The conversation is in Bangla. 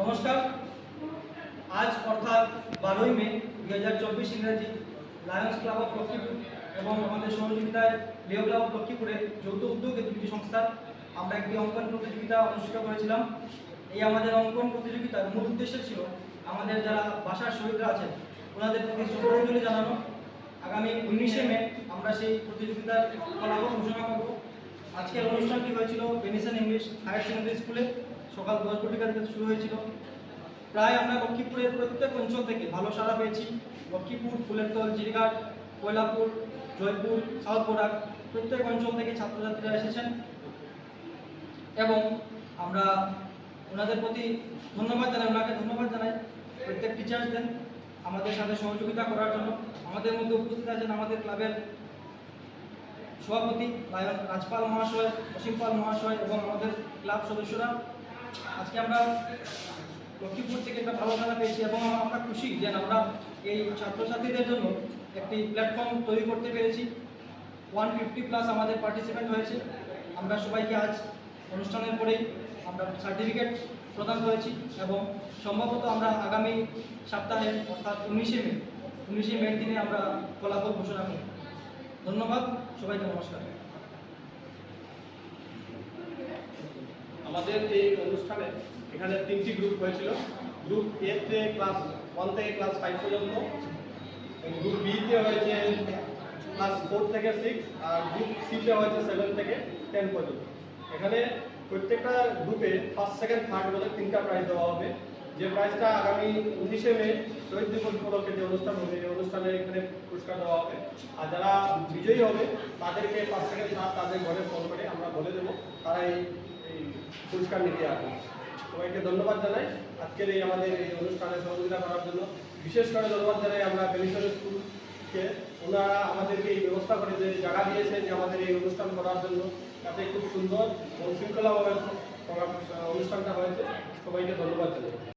নমস্কার। আজ অর্থাৎ বারোই মে দুই হাজার চব্বিশ ইংরাজি লায়ন্স ক্লাব অফ লক্ষ্মীপুর এবং আমাদের সহযোগিতায় লিও ক্লাব অফ লক্ষ্মীপুরের যৌথ উদ্যোগে দুটি সংস্থার আমরা একটি অঙ্কন প্রতিযোগিতা অনুষ্ঠিত করেছিলাম। এই আমাদের অঙ্কন প্রতিযোগিতার মূল উদ্দেশ্য ছিল আমাদের যারা ভাষার শহীদরা আছেন, ওনাদের প্রতি শ্রদ্ধাঞ্জলি জানানো। আগামী উনিশে মে আমরা সেই প্রতিযোগিতার ফলাফল ঘোষণা করব। আজকের অনুষ্ঠানটি হয়েছিল বেনিসন ইংলিশ হায়ার সেকেন্ডারি স্কুলে। সকাল দশ ঘটিকা থেকে শুরু হয়েছিল। প্রায় আমরা লক্ষ্মীপুরের প্রত্যেক অঞ্চল থেকে ভালো সাড়া পেয়েছি। লক্ষ্মীপুর, ফুলেরতল, জিরিঘাট কয়লাপুর জয়পুর, সাউথ বরাক, প্রত্যেক অঞ্চল থেকে ছাত্রছাত্রীরা এসেছেন। এবং আমরা ওনাদের প্রতি ধন্যবাদ জানাই, ওনাকে ধন্যবাদ জানাই। প্রত্যেক টিচার্সদের আমাদের সাথে সহযোগিতা করার জন্য। আমাদের মধ্যে উপস্থিত আছেন আমাদের ক্লাবের সভাপতি রাজপাল মহাশয় অসীম পাল মহাশয় এবং আমাদের ক্লাব সদস্যরা। আজকে আমরা লক্ষ্মীপুর থেকে একটা ভালো খেলা পেয়েছি এবং আমরা খুশি যে আমরা এই ছাত্রছাত্রীদের জন্য একটি প্ল্যাটফর্ম তৈরি করতে পেরেছি। ওয়ান ফিফটি প্লাস আমাদের পার্টিসিপেন্ট হয়েছে। আমরা সবাইকে আজ অনুষ্ঠানের পরেই আমরা সার্টিফিকেট প্রদান করেছি এবং সম্ভবত আমরা আগামী সপ্তাহে, অর্থাৎ উনিশে মে উনিশে মে দিনে আমরা ফলাফল ঘোষণা করব। ধন্যবাদ, সবাইকে নমস্কার। আমাদের এই অনুষ্ঠানে এখানে তিনটি গ্রুপ হয়েছিল। গ্রুপ এ তে ক্লাস ওয়ান থেকে ক্লাস ফাইভ পর্যন্ত গ্রুপ বি তে হয়েছে ক্লাস ফোর থেকে সিক্স আর গ্রুপ সি তে হয়েছে সেভেন থেকে টেন পর্যন্ত। এখানে প্রত্যেকটা গ্রুপে ফার্স্ট সেকেন্ড থার্ড বলে তিনটা প্রাইজ দেওয়া হবে। যে প্রাইজটা আগামী উনিশে মে, শহীদ দিবস উপলক্ষে যে অনুষ্ঠান হবে, এই অনুষ্ঠানে এখানে পুরস্কার দেওয়া হবে। আর যারা বিজয়ী হবে, তাদেরকে ফার্স্ট সেকেন্ড থার্ড তাদের ঘরে ফোন বলে দেবো। তারা এই পুরস্কার নিতে আসবে। সবাইকে ধন্যবাদ জানাই। আজকের এই আমাদের এই অনুষ্ঠানে সহযোগিতা করার জন্য বিশেষ করে ধন্যবাদ জানাই আমরা বেলিশন স্কুলকে ওনারা আমাদেরকে এই ব্যবস্থা করে যে জায়গা দিয়েছেন যে আমাদের এই অনুষ্ঠান করার জন্য। তাতে খুব সুন্দর ও শৃঙ্খলাভাবে অনুষ্ঠানটা হয়েছে। সবাইকে ধন্যবাদ জানাই।